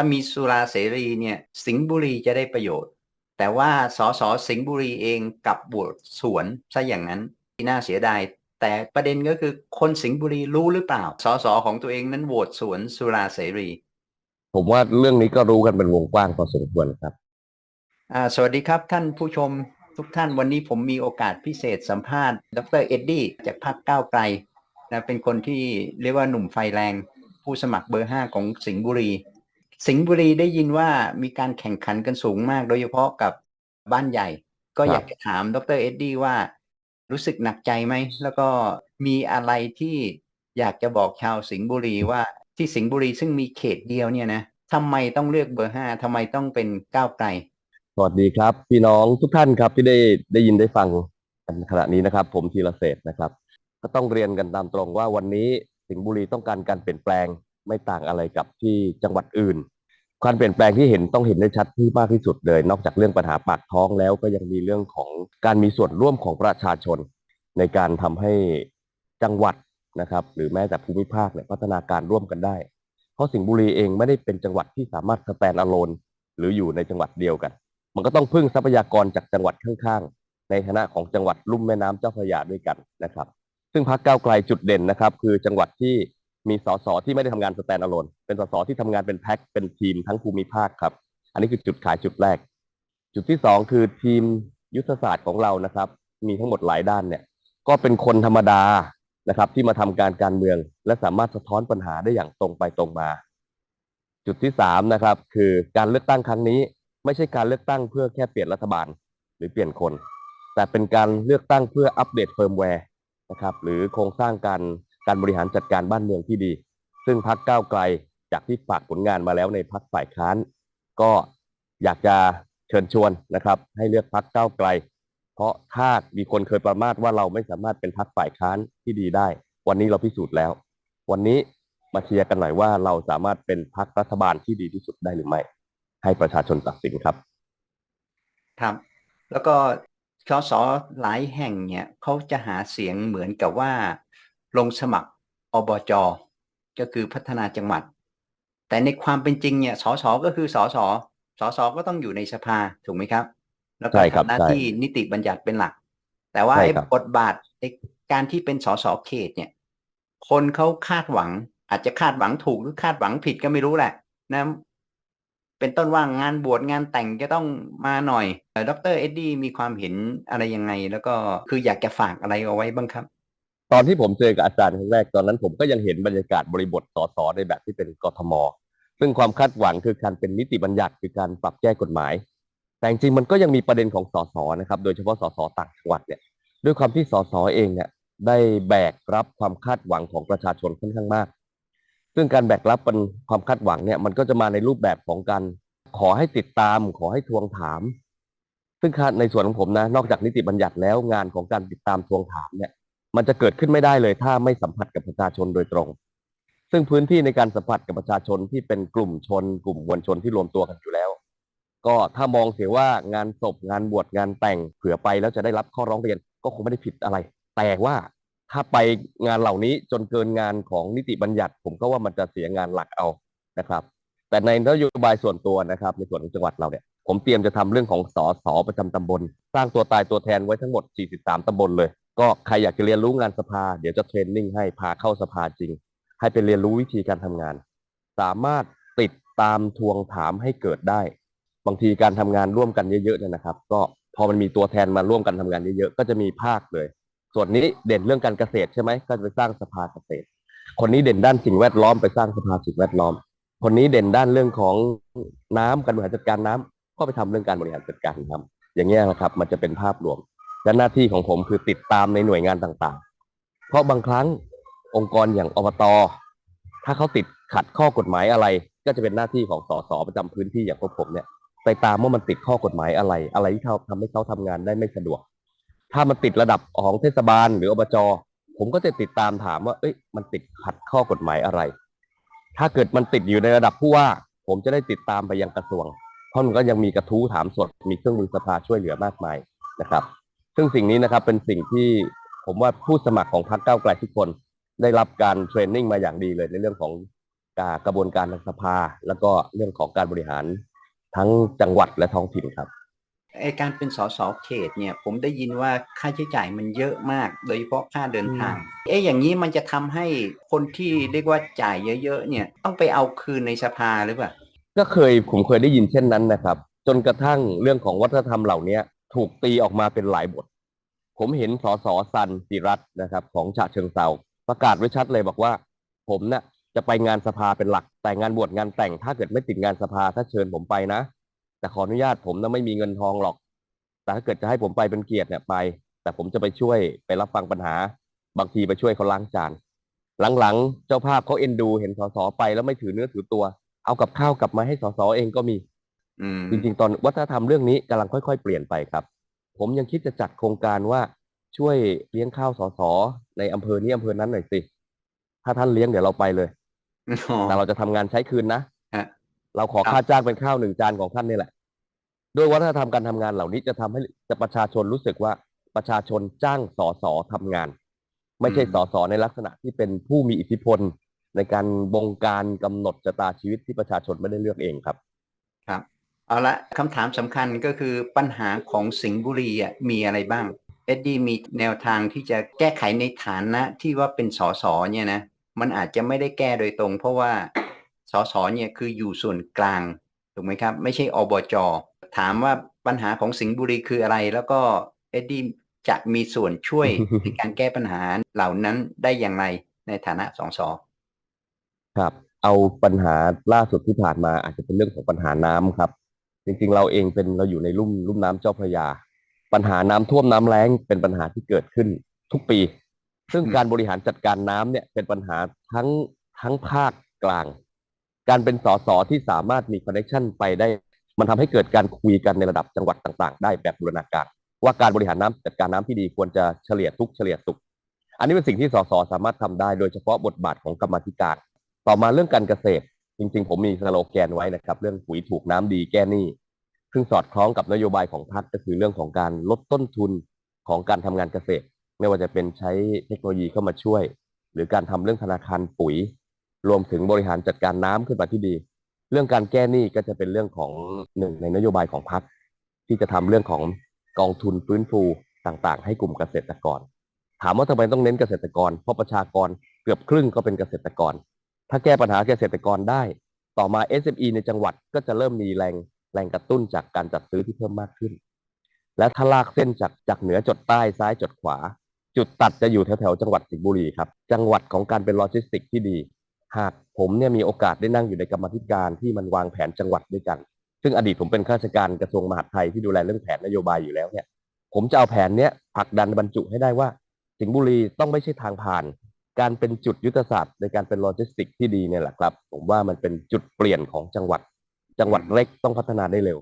ถ้ามีสุราเสรีเนี่ยสิงห์บุรีจะได้ประโยชน์ แต่ว่าสสสิงห์บุรีเองกลับโหวตสวนซะอย่างนั้นที่น่าเสียดายแต่ประเด็นก็คือคนสิงห์บุรีรู้หรือเปล่าสสของตัวเองนั้นโหวตสวนสุราเสรี ผมว่าเรื่องนี้ก็รู้กันเป็นวงกว้างพอสมควรครับอ่าสวัสดีครับท่านผู้ชมทุกท่านวันนี้ผมมีโอกาสพิเศษสัมภาษณ์ ดรเอ็ดดี้จากพรรคก้าวไกลนะเป็นคนที่เรียกว่าหนุ่มไฟแรง ผู้สมัครเบอร์ห้าของสิงห์บุรี สิงห์บุรีได้ยินว่ามีการแข่งขันกันสูงมาก โดยเฉพาะกับบ้านใหญ่ ก็อยากจะถามดรเอ็ดดี้ว่า รู้สึกหนักใจไหม แล้วก็มีอะไรที่อยากจะบอกชาวสิงห์บุรีว่าที่สิงห์บุรีซึ่งมีเขตเดียวเนี่ยนะทำไมต้องเลือกเบอร์ห้าทำไมต้องเป็นก้าวไกลสวัสดีครับ พี่น้องทุกท่านครับที่ได้ได้ยินได้ฟังกันขณะนี้นะครับ ผมธีรเศรษฐ์นะครับ ก็ต้องเรียนกันตามตรงว่าวันนี้สิงห์บุรีต้องการการเปลี่ยนแปลง ไม่ต่างอะไรกับที่จังหวัดอื่นการเปลี่ยนแปลงที่เห็นต้องเห็นได้ชัดที่มากที่สุดเลย นอกจากเรื่องปัญหาปากท้องแล้วก็ยังมีเรื่องของการมีส่วนร่วมของประชาชน ในการทำให้จังหวัดนะครับ หรือแม้แต่ภูมิภาคเนี่ยพัฒนาการร่วมกันได้ เพราะสิงห์บุรีเองไม่ได้เป็นจังหวัดที่สามารถสแตนอะโลนหรืออยู่ในจังหวัดเดียวกัน มันก็ต้องพึ่งทรัพยากรจากจังหวัดข้างๆ ในฐานะของจังหวัดลุ่มแม่น้ำเจ้าพระยาด้วยกันนะครับ ซึ่งพรรคก้าวไกลจุดเด่นนะครับ คือจังหวัดที่ มีสสที่ไม่ได้ทำงานสแตนอะโลนเป็นสสที่ทำงานเป็นแพ็คเป็นทีมทั้งภูมิภาคครับ อันนี้คือจุดขายจุดแรก จุดที่สองคือทีมยุทธศาสตร์ของเรานะครับ มีทั้งหมดหลายด้านเนี่ย ก็เป็นคนธรรมดานะครับ ที่มาทำการการเมือง และสามารถสะท้อนปัญหาได้อย่างตรงไปตรงมา จุดที่สามนะครับ คือการเลือกตั้งครั้งนี้ ไม่ใช่การเลือกตั้งเพื่อแค่เปลี่ยนรัฐบาลหรือเปลี่ยนคน แต่เป็นการเลือกตั้งเพื่ออัปเดตเฟิร์มแวร์นะครับ หรือโครงสร้างการ การบริหารจัดการบ้านเมืองที่ดี ซึ่งพรรคก้าวไกลจากที่ฝากผลงานมาแล้วในพรรคฝ่ายค้าน ก็อยากจะเชิญชวนนะครับ ให้เลือกพรรคก้าวไกล เพราะถ้ามีคนเคยประมาทว่าเราไม่สามารถเป็นพรรคฝ่ายค้านที่ดีได้ วันนี้เราพิสูจน์แล้ว วันนี้มาเชียร์กันหน่อยว่าเราสามารถเป็นพรรครัฐบาลที่ดีที่สุดได้หรือไม่ ให้ประชาชนตัดสินครับ ครับ แล้วก็สสหลายแห่งเนี่ยเขาจะหาเสียงเหมือนกับว่า ลงสมัครอบจก็คือพัฒนาจังหวัด แต่ในความเป็นจริงเนี่ยสสก็คือสสสสก็ต้องอยู่ในสภาถูกไหมครับ แล้วก็ใช่ครับทำหน้าใช่ที่นิติบัญญัติเป็นหลัก แต่ว่าใช่ไอ้ครับบทบาทในการที่เป็นสสเขตเนี่ย คนเขาคาดหวัง อาจจะคาดหวังถูกหรือคาดหวังผิดก็ไม่รู้แหละนะเป็นต้นว่างานบวชงานแต่งจะต้องมาหน่อยเอ่อดรเอ็ดดี้มีความเห็นอะไรยังไง แล้วก็คืออยากจะฝากอะไรเอาไว้บ้างครับ ตอนที่ผมเจอกับอาจารย์ครั้งแรกตอนนั้นผมก็ยังเห็นบรรยากาศบริบทสสในแบบที่เป็นกทม ซึ่งความคาดหวังคือการเป็นนิติบัญญัติคือการปรับแก้กฎหมาย แต่จริงมันก็ยังมีประเด็นของสสนะครับ โดยเฉพาะสสต่างจังหวัดเนี่ยด้วยความที่สสเองเนี่ยได้แบกรับความคาดหวังของประชาชนค่อนข้างมาก ซึ่งการแบกรับเป็นความคาดหวังเนี่ยมันก็จะมาในรูปแบบของการขอให้ติดตาม ขอให้ทวงถาม ซึ่งในส่วนของผมนะนอกจากนิติบัญญัติแล้วงานของการติดตามทวงถามเนี่ย มันจะเกิดขึ้นไม่ได้เลยถ้าไม่สัมผัสกับประชาชนโดยตรง ซึ่งพื้นที่ในการสัมผัสกับประชาชนที่เป็นกลุ่มชน กลุ่มมวลชนที่รวมตัวกันอยู่แล้ว ก็ถ้ามองเสียว่างานศพงานบวชงานแต่งเผื่อไปแล้วจะได้รับข้อร้องเรียนก็คงไม่ได้ผิดอะไร แต่ว่าถ้าไปงานเหล่านี้จนเกินงานของนิติบัญญัติ ผมก็ว่ามันจะเสียงานหลักเอานะครับ แต่ในนโยบายส่วนตัวนะครับ ในส่วนของจังหวัดเราเนี่ยผมเตรียมจะทำเรื่องของสอสอประจำตำบล สร้างตัวตายตัวแทนไว้ทั้งหมด 43ตำบลเลย ก็ใครอยากจะเรียนรู้งานสภา เดี๋ยวจะเทรนนิ่งให้พาเข้าสภาจริง ให้ไปเรียนรู้วิธีการทำงาน สามารถติดตามทวงถามให้เกิดได้ บางทีการทำงานร่วมกันเยอะๆเนี่ยนะครับ ก็พอมันมีตัวแทนมาร่วมกันทำงานเยอะๆก็จะมีภาคเลย ส่วนนี้เด่นเรื่องการเกษตรใช่ไหมก็จะไปสร้างสภาเกษตร คนนี้เด่นด้านสิ่งแวดล้อมไปสร้างสภาสิ่งแวดล้อม คนนี้เด่นด้านเรื่องของน้ำการบริหารจัดการน้ำก็ไปทำเรื่องการบริหารจัดการน้ำอย่างเงี้ยนะครับ มันจะเป็นภาพรวม และหน้าที่ของผมคือติดตามในหน่วยงานต่างๆ เพราะบางครั้งองค์กรอย่างอบต ถ้าเขาติดขัดข้อกฎหมายอะไร ก็จะเป็นหน้าที่ของสสประจำพื้นที่อย่างพวกผมเนี่ยไปตามว่ามันติดข้อกฎหมายอะไร อะไรที่เขาทำให้เขาทำงานได้ไม่สะดวก ถ้ามันติดระดับของเทศบาลหรืออบจผมก็จะติดตามถามว่า เอ้ย มันติดขัดข้อกฎหมายอะไร ถ้าเกิดมันติดอยู่ในระดับผู้ว่า ผมจะได้ติดตามไปยังกระทรวง เพราะมันก็ยังมีกระทู้ถามสด มีเครื่องมือสภาช่วยเหลือมากมายนะครับ ซึ่งสิ่งนี้นะครับเป็นสิ่งที่ผมว่าผู้สมัครของพรรคก้าวไกลทุกคน ได้รับการเทรนนิ่งมาอย่างดีเลยในเรื่องของการกระบวนการทางสภา แล้วก็เรื่องของการบริหารทั้งจังหวัดและท้องถิ่นครับไอการเป็นสสเขตเนี่ย ผมได้ยินว่าค่าใช้จ่ายมันเยอะมาก โดยเฉพาะค่าเดินทาง เอ๊ะอย่างนี้มันจะทำให้คนที่เรียกว่าจ่ายเยอะๆเนี่ย ต้องไปเอาคืนในสภาหรือเปล่าก็เคยผมเคยได้ยินเช่นนั้นนะครับ จนกระทั่งเรื่องของวัฒนธรรมเหล่านี้ ถูกตีออกมาเป็นหลายบท ผมเห็นสสสันติรัตน์นะครับ ของฉะเชิงเซาประกาศไว้ชัดเลยบอกว่า ผมเนี่ยจะไปงานสภาเป็นหลัก แต่งานบวชงานแต่งถ้าเกิดไม่ติดงานสภาถ้าเชิญผมไปนะ แต่ขออนุญาตผมนะไม่มีเงินทองหรอก แต่ถ้าเกิดจะให้ผมไปเป็นเกียรติเนี่ยไป แต่ผมจะไปช่วยไปรับฟังปัญหา บางทีไปช่วยเขาล้างจานหลังๆ เจ้าภาพเขาเอ็นดูเห็นสสไปแล้วไม่ถือเนื้อถือตัว เอากับข้าวกลับมาให้สสเองก็มี จริงๆ ตอนวัฒนธรรมเรื่องนี้กำลังค่อยๆ เปลี่ยนไปครับ ผมยังคิดจะจัดโครงการว่าช่วยเลี้ยงข้าวสสในอำเภอนี้อำเภอนั้นหน่อยสิ ถ้าท่านเลี้ยงเดี๋ยวเราไปเลยอ๋อแต่เราจะทำงานใช้คืนนะฮะเราขอครับค่าจ้างเป็นข้าวหนึ่งจานของท่านนี่แหละด้วยวัฒนธรรมการทำงานเหล่านี้จะทำให้ประชาชนรู้สึกว่าประชาชนจ้างสสทำงาน ไม่ใช่สสในลักษณะที่เป็นผู้มีอิทธิพล ในการบงการกำหนดชะตาชีวิตที่ประชาชนไม่ได้เลือกเองครับ ครับ เอาละคำถามสำคัญก็คือปัญหาของสิงห์บุรีอะมีอะไรบ้าง เอ็ดดี้มีแนวทางที่จะแก้ไขในฐานะที่ว่าเป็นสสเนี่ยนะมันอาจจะไม่ได้แก้โดยตรง เพราะว่าสสเนี่ยคืออยู่ส่วนกลางถูกไหมครับ ไม่ใช่อบจถามว่าปัญหาของสิงห์บุรีคืออะไร แล้วก็เอ็ดดี้จะมีส่วนช่วยในการแก้ปัญหาเหล่านั้นได้อย่างไรในฐานะสองสครับ เอาปัญหาล่าสุดที่ผ่านมาอาจจะเป็นเรื่องของปัญหาน้ำครับ จริงๆ เราเองเป็นเราอยู่ในลุ่มลุ่มน้ำเจ้าพระยา ปัญหาน้ำท่วมน้ำแล้งเป็นปัญหาที่เกิดขึ้นทุกปี ซึ่งการบริหารจัดการน้ำเนี่ยเป็นปัญหาทั้งทั้งภาคกลาง การเป็นสสที่สามารถมีคอนเนคชันไปได้ มันทำให้เกิดการคุยกันในระดับจังหวัดต่าง ๆ ได้แบบบูรณาการ ว่าการบริหารน้ำจัดการน้ำที่ดีควรจะเฉลี่ยทุกเฉลี่ยสุข อันนี้เป็นสิ่งที่สสสามารถทำได้ โดยเฉพาะบทบาทของกรรมธิการ ต่อมาเรื่องการเกษตร จริงๆ ผมมีสโลแกนไว้นะครับ เรื่องปุ๋ยถูกน้ำดีแก้หนี้ซึ่งสอดคล้องกับนโยบายของพรรคก็คือเรื่องของการลดต้นทุนของการทำงานเกษตร ไม่ว่าจะเป็นใช้เทคโนโลยีเข้ามาช่วย หรือการทำเรื่องธนาคารปุ๋ย รวมถึงบริหารจัดการน้ำขึ้นมาที่ดี เรื่องการแก้หนี้ก็จะเป็นเรื่องของหนึ่งในนโยบายของพรรคที่จะทำเรื่องของกองทุนฟื้นฟูต่างๆ ให้กลุ่มเกษตรกร ถามว่าทำไมต้องเน้นเกษตรกร เพราะประชากรเกือบครึ่งก็เป็นเกษตรกร ถ้าแก้ปัญหาเกษตรกรได้ ต่อมา SME ในจังหวัดก็จะเริ่มมีแรงแรงกระตุ้นจากการจัดซื้อที่เพิ่มมากขึ้น และถ้าลากเส้นจากจากเหนือจดใต้ซ้ายจดขวา จุดตัดจะอยู่แถวๆจังหวัดสิงห์บุรีครับ จังหวัดของการเป็นโลจิสติกที่ดี หากผมเนี่ยมีโอกาสได้นั่งอยู่ในกรรมธิการที่มันวางแผนจังหวัดด้วยกัน ซึ่งอดีตผมเป็นข้าราชการกระทรวงมหาดไทยที่ดูแลเรื่องแผนนโยบายอยู่แล้วเนี่ย ผมจะเอาแผนเนี้ยผลักดันบรรจุให้ได้ว่า สิงห์บุรีต้องไม่ใช่ทางผ่าน การเป็นจุดยุทธศาสตร์ในการเป็นโลจิสติกที่ดีเนี่ยแหละครับ ผมว่ามันเป็นจุดเปลี่ยนของจังหวัด จังหวัดเล็กต้องพัฒนาได้เร็ว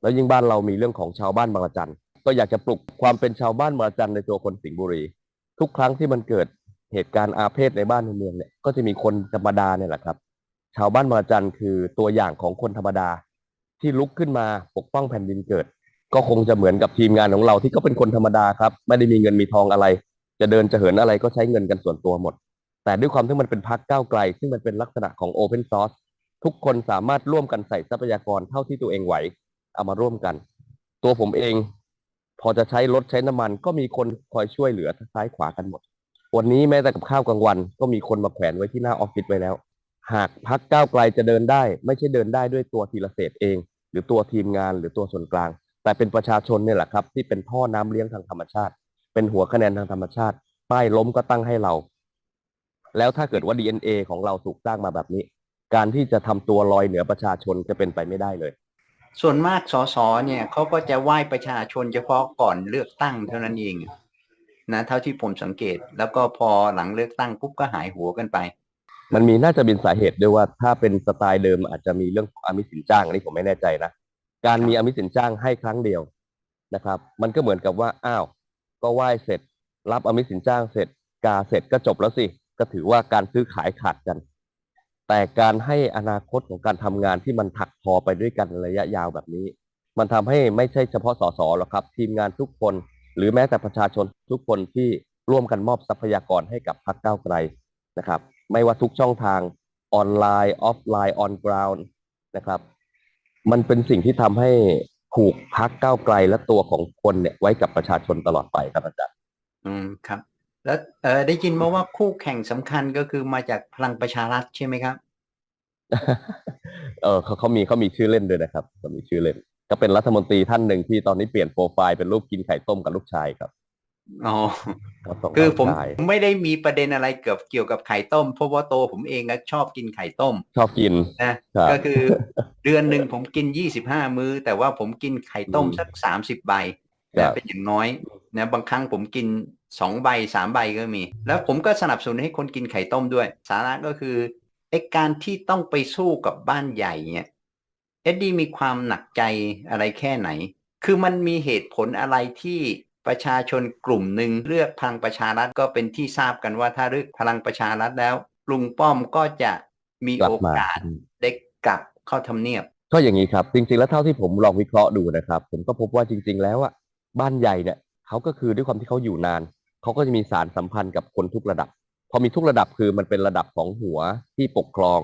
แล้วยิ่งบ้านเรามีเรื่องของชาวบ้านบางระจันก็อยากจะปลุกความเป็นชาวบ้านบางระจันในตัวคนสิงห์บุรี ทุกครั้งที่มันเกิดเหตุการณ์อาเพศในบ้านในเมืองเนี่ยก็จะมีคนธรรมดาเนี่ยแหละครับ ชาวบ้านบางระจันคือตัวอย่างของคนธรรมดา ที่ลุกขึ้นมาปกป้องแผ่นดินเกิด ก็คงจะเหมือนกับทีมงานของเราที่ก็เป็นคนธรรมดาครับ ไม่ได้มีเงินมีทองอะไร จะเดินจะเหินอะไรก็ใช้เงินกันส่วนตัวหมด แต่ด้วยความที่มันเป็นพักก้าวไกล ซึ่งมันเป็นลักษณะของ Open Source ทุกคนสามารถร่วมกันใส่ทรัพยากรเท่าที่ตัวเองไหว เอามาร่วมกัน ตัวผมเอง พอจะใช้รถใช้น้ำมัน ก็มีคนคอยช่วยเหลือทั้งซ้ายขวากันหมด วันนี้แม้แต่กับข้าวกลางวัน ก็มีคนมาแขวนไว้ที่หน้าออฟฟิศไว้แล้ว หากพักก้าวไกลจะเดินได้ ไม่ใช่เดินได้ด้วยตัวทีละเศษเอง หรือตัวทีมงานหรือตัวส่วนกลาง แต่เป็นประชาชนเนี่ยแหละครับ ที่เป็นท่อน้ำเลี้ยงทางธรรมชาติ เป็นหัวคะแนนทางธรรมชาติ ป้ายล้มก็ตั้งให้เรา แล้วถ้าเกิดว่า DNA ของเราถูกสร้างมาแบบนี้ การที่จะทำตัวลอยเหนือประชาชนจะเป็นไปไม่ได้เลย ส่วนมากสสเนี่ยเขาก็จะไหว้ประชาชนเฉพาะก่อนเลือกตั้งเท่านั้นเองนะเท่าที่ผมสังเกต แล้วก็พอหลังเลือกตั้งปุ๊บก็หายหัวกันไป มันมีน่าจะเป็นสาเหตุด้วยว่าถ้าเป็นสไตล์เดิมอาจจะมีเรื่องของอามิสสินจ้างอันนี้ผมไม่แน่ใจนะการมีอามิสสินจ้างให้ครั้งเดียวนะครับ มันก็เหมือนกับว่าอ้าว ก็ไหว้เสร็จ รับอามิสินจ้างเสร็จ กาเสร็จก็จบแล้วสิ ก็ถือว่าการซื้อขายขาดกัน แต่การให้อนาคตของการทำงานที่มันถักทอไปด้วยกันระยะยาวแบบนี้ มันทำให้ไม่ใช่เฉพาะสสหรอกครับ ทีมงานทุกคน หรือแม้แต่ประชาชนทุกคนที่ร่วมกันมอบทรัพยากรให้กับพรรคก้าวไกลนะครับ ไม่ว่าทุกช่องทางออนไลน์ออฟไลน์ออนกราวน์นะครับ มันเป็นสิ่งที่ทำให้ ผูกพักก้าวไกลและตัวของคนเนี่ยไว้กับประชาชนตลอดไปครับอาจารย์อืมครับ แล้วเออได้ยินมาว่าคู่แข่งสำคัญก็คือมาจากพลังประชารัฐใช่ไหมครับเออเขาเขามีเขามีชื่อเล่นด้วยนะครับเขามีชื่อเล่น ก็เป็นรัฐมนตรีท่านหนึ่งที่ตอนนี้เปลี่ยนโปรไฟล์เป็นรูปกินไข่ต้มกับลูกชายครับ อ๋อเขาส่งคือผมลูกชายไม่ได้มีประเด็นอะไรเกี่ยวเกี่ยวกับไข่ต้ม เพราะว่าโตผมเองก็ชอบกินไข่ต้มชอบกิน นะครับก็คือเดือนหนึ่งผมกินยี่สิบห้ามื้อ แต่ว่าผมกินไข่ต้มอืมสักสามสิบใบครันะบเป็นอย่างน้อยนะบางครั้งผมกินสองใบสามใบก็มี แล้วผมก็สนับสนุนให้คนกินไข่ต้มด้วย สาระก็คือไอ้การที่ต้องไปสู้กับบ้านใหญ่เนี่ยเอ็ดดี้มีความหนักใจอะไรแค่ไหน คือมันมีเหตุผลอะไรที่ ประชาชนกลุ่มหนึ่งเลือกพลังประชารัฐก็เป็นที่ทราบกันว่าถ้าเลือกพลังประชารัฐแล้วลุงป้อมก็จะมีกลัโอบมากาสได้กลับเข้าทำเนียบ ก็อย่างนี้ครับ จริงๆแล้วเท่าที่ผมลองวิเคราะห์ดูนะครับ ผมก็พบว่าจริง ๆ แล้วอะบ้านใหญ่เนี่ยเขาก็คือด้วยความที่เขาอยู่นานเขาก็จะมีสารสัมพันธ์กับคนทุกระดับ พอมีทุกระดับคือมันเป็นระดับของหัวที่ปกครอง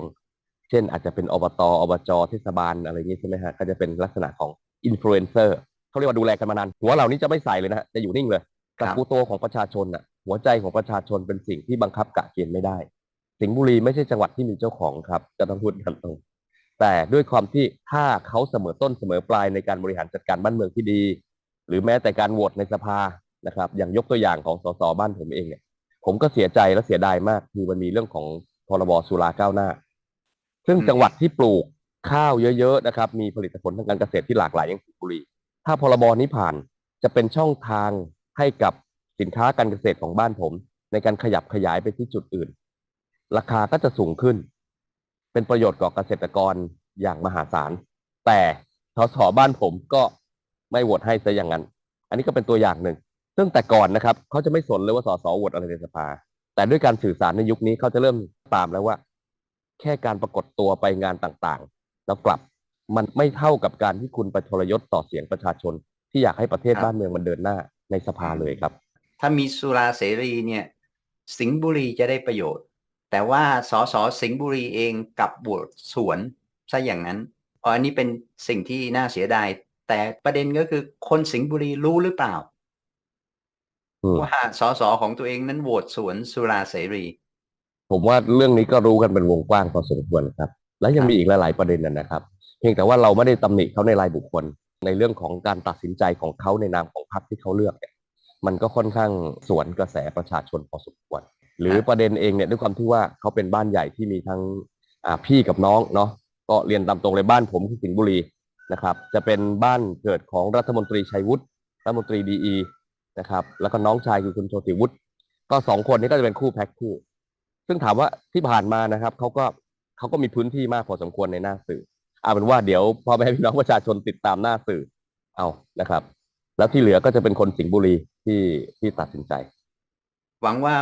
เช่นอาจจะเป็นอบตอบจเทศบาลอะไรอย่างนี้ใช่ไหมฮะก็จะเป็นลักษณะของอินฟลูเอนเซอร์ เขาเรียกว่าดูแลกันมานานหัวเหล่านี้จะไม่ใส่เลยนะฮะจะอยู่นิ่งเลยแต่ครับกูโตของประชาชนอะ หัวใจของประชาชนเป็นสิ่งที่บังคับกะเกณฑ์ไม่ได้ สิงห์บุรีไม่ใช่จังหวัดที่มีเจ้าของครับ จะต้องพูดกันตรงแต่ด้วยความที่ถ้าเขาเสมอต้นเสมอปลายในการบริหารจัดการบ้านเมืองที่ดี หรือแม้แต่การโหวตในสภานะครับ อย่างยกตัวอย่างของสสบ้านผมเองเนี่ยผมก็เสียใจและเสียดายมากคือมันมีเรื่องของพรบสุราก้าวหน้า ซึ่งอืมจังหวัดที่ปลูกข้าวเยอะๆนะครับ มีผลิตผลทางการเกษตรที่หลากหลายอย่างสิงห์บุรี ถ้าพรบนี้ผ่านจะเป็นช่องทางให้กับสินค้าการเกษตรของบ้านผม ในการขยับขยายไปที่จุดอื่น ราคาก็จะสูงขึ้น เป็นประโยชน์กับเกษตรกรอย่างมหาศาล แต่สสบ้านผมก็ไม่โหวตให้ซะอย่างนั้น อันนี้ก็เป็นตัวอย่างหนึ่ง ซึ่งแต่ก่อนนะครับเขาจะไม่สนเลยว่าสสโหวตอะไรในสภา แต่ด้วยการสื่อสารในยุคนี้เขาจะเริ่มตามแล้วว่า แค่การปรากฏตัวไปงานต่างๆ แล้วกลับ มันไม่เท่ากับการที่คุณไปทรยศต่อเสียงประชาชน ที่อยากให้ประเทศครับบ้านเมืองมันเดินหน้าในสภาเลยครับ ถ้ามีสุราเสรีเนี่ย สิงห์บุรีจะได้ประโยชน์ แต่ว่าสสสิงห์บุรีเองกลับโหวตสวนซะอย่างนั้นอ๋ออันนี้เป็นสิ่งที่น่าเสียดาย แต่ประเด็นก็คือคนสิงห์บุรีรู้หรือเปล่าอืมว่าสสของตัวเองนั้นโหวตสวนสุราเสรี ผมว่าเรื่องนี้ก็รู้กันเป็นวงกว้างพอสมควรครับ และยังมีอีกหลายๆประเด็นนะนะครับ เพียงแต่ว่าเราไม่ได้ตำหนิเขาในรายบุคคล ในเรื่องของการตัดสินใจของเขาในนามของพรรคที่เขาเลือกเนี่ยมันก็ค่อนข้างสวนกระแสประชาชนพอสมควร หรือประเด็นเองเนี่ยด้วยความที่ว่าเขาเป็นบ้านใหญ่ที่มีทั้งพี่กับน้องเนาะก็เรียนตามตรงเลยบ้านผมคือสิงห์บุรีนะครับ จะเป็นบ้านเกิดของรัฐมนตรีชัยวุฒิรัฐมนตรีดีนะครับแล้วก็น้องชายคือคุณโชติวุฒิก็สองคนนี้ก็จะเป็นคู่แพ็คคู่ ซึ่งถามว่าที่ผ่านมานะครับเขาก็เขาก็มีพื้นที่มากพอสมควรในหน้าสื่อ เอาเป็นว่าเดี๋ยวพ่อแม่พี่น้องประชาชนติดตามหน้าสื่อเอานะครับ แล้วที่เหลือก็จะเป็นคนสิงห์บุรีที่ที่ตัดสินใจ หวังว่า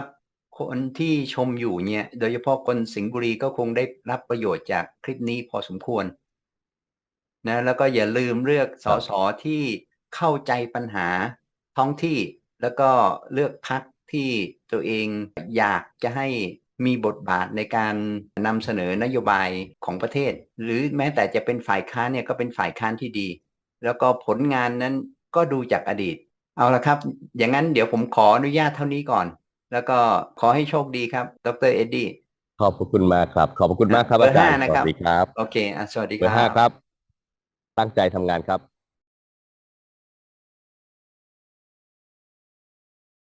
คนที่ชมอยู่เนี่ย โดยเฉพาะคนสิงห์บุรีก็คงได้รับประโยชน์จากคลิปนี้พอสมควร นะ แล้วก็อย่าลืมเลือกสสที่เข้าใจปัญหาท้องที่แล้วก็เลือกพักที่ตัวเองอยากจะให้ มีบทบาทในการนำเสนอนโยบายของประเทศ หรือแม้แต่จะเป็นฝ่ายค้านเนี่ยก็เป็นฝ่ายค้านที่ดี แล้วก็ผลงานนั้นก็ดูจากอดีต เอาละครับ อย่างนั้นเดี๋ยวผมขออนุญาตเท่านี้ก่อน แล้วก็ขอให้โชคดีครับ ดรเอ็ดดี้ขอบพระคุณมากครับ ขอบพระคุณมากครับเบอร์อาจารย์ห้านะสครับวัสดีครับ โอเคอะสวัสดีเบอร์คห้ารับครับ ตั้งใจทำงานครับ